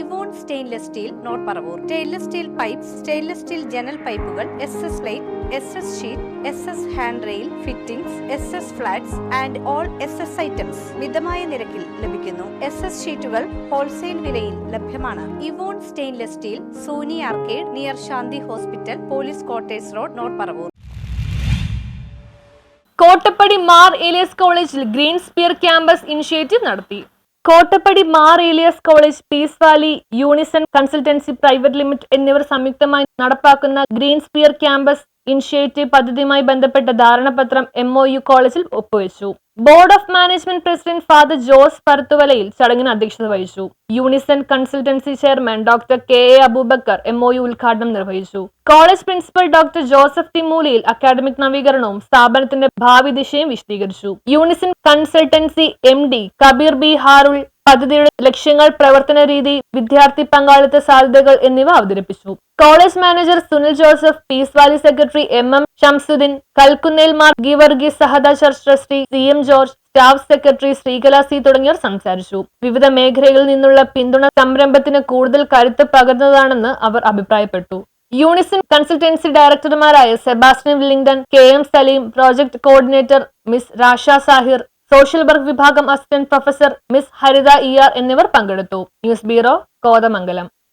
Evon stainless steel north Paravur. Stainless steel pipe stainless steel ജനൽ പൈപ്പുകൾ S S light S S sheet S S hand rail fittings S S flats and all S S items മിതമായ നിരക്കിൽ ലഭിക്കുന്നു. S S ഷീറ്റുകൾ wholesale വിലയിൽ ലഭ്യമാണ്. Evon stainless steel Soni arcade near Shanti hospital police quarters road north Paravur. Kottappady Mar Elias കോളേജിൽ green sphere campus initiative നടത്തി. Kottappady Mar Elias college peace valley unison consultancy private limit എന്നിവർ സംയുക്തമായി നടപ്പാക്കുന്ന green sphere campus initiative പദ്ധതിയുമായി ബന്ധപ്പെട്ട ധാരണാപത്രം M O കോളേജിൽ ഒപ്പുവെച്ചു. Board of management president father Jose Parathuvayalil ചടങ്ങിന് അധ്യക്ഷത വഹിച്ചു. Unison consultancy chairman doctor K A Aboobacker M O U ഉദ്ഘാടനം നിർവഹിച്ചു. College principal doctor Joseph Thimooliyil academic നവീകരണവും സ്ഥാപനത്തിന്റെ ഭാവി ദിശയും വിശദീകരിച്ചു. Unison consultancy M D Kabeer B Harul പദ്ധതിയുടെ ലക്ഷ്യങ്ങൾ പ്രവർത്തന രീതി വിദ്യാർത്ഥി പങ്കാളിത്ത സാധ്യതകൾ എന്നിവ അവതരിപ്പിച്ചു. College manager Sunil Joseph peace valley secretary M M Shamsuddin Kalkunnel Mar Geevarghese Sahada church trustee C M George staff secretary Sreekala C തുടങ്ങിയവർ സംസാരിച്ചു. വിവിധ മേഖലകളിൽ നിന്നുള്ള പിന്തുണ സംരംഭത്തിന് കൂടുതൽ കരുത്ത് പകർന്നതാണെന്ന് അവർ അഭിപ്രായപ്പെട്ടു. Unison consultancy ഡയറക്ടർമാരായ Sebastian Willington K M Saleem project coordinator miss Rasha Sahir social work വിഭാഗം assistant professor miss Haritha E R എന്നിവർ പങ്കെടുത്തു. News bureau Kothamangalam.